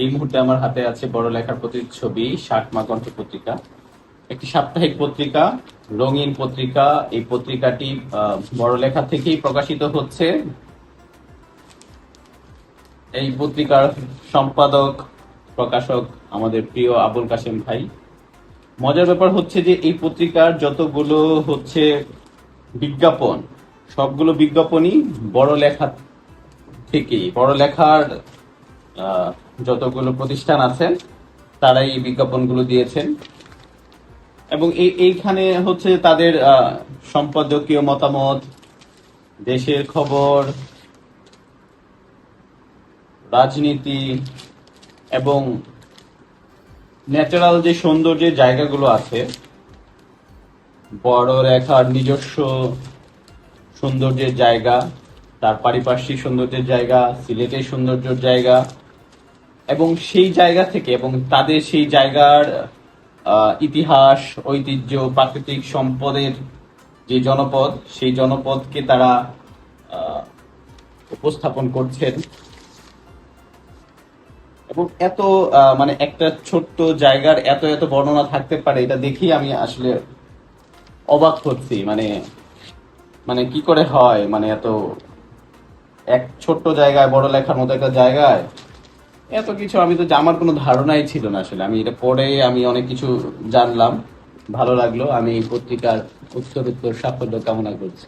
এই মুহূর্তে আমার হাতে আছে বড় লেখার প্রতিচ্ছবি ষাটমা কণ্ঠ পত্রিকা। একটি সাপ্তাহিক পত্রিকা, রঙিন পত্রিকা। এই পত্রিকাটি বড় লেখা থেকেই প্রকাশিত হচ্ছে। এই পত্রিকার সম্পাদক, প্রকাশক আমাদের প্রিয় আবুল কাশেম ভাই। মজার ব্যাপার হচ্ছে যে এই পত্রিকার যতগুলো হচ্ছে বিজ্ঞাপন, সবগুলো বিজ্ঞাপনই বড় লেখা থেকেই। বড় লেখার যতগুলো প্রতিষ্ঠান আছেন, তারাই এই বিজ্ঞাপনগুলো দিয়েছেন। এবং এই, এইখানে হচ্ছে তাদের সম্পাদকীয় মতামত, দেশের খবর, রাজনীতি, এবং ন্যাচারাল যে সৌন্দর্যের জায়গাগুলো আছে, বড় রেখার নিজস্ব সৌন্দর্যের জায়গা, তার পারিপার্শ্বিক সৌন্দর্যের জায়গা, সিলেটের সৌন্দর্যের জায়গা এবং সেই জায়গা থেকে এবং তাদের সেই জায়গার ইতিহাস, ঐতিহ্য, প্রাকৃতিক সম্পদের যে জনপদ, সেই জনপদকে তারা উপস্থাপন করছেন। এবং এত মানে একটা ছোট্ট জায়গার এত এত বর্ণনা থাকতে পারে, এটা দেখেই আমি আসলে অবাক হচ্ছি। মানে মানে কি করে হয়? মানে এত, এক ছোট্ট জায়গায়, বড় লেখার মতো একটা জায়গায় এত কিছু, আমি তো আমার কোনো ধারণাই ছিল না আসলে। আমি এটা পড়ে আমি অনেক কিছু জানলাম, ভালো লাগল। আমি এই পত্রিকার উত্তর উত্তর সাফল্য কামনা করছি।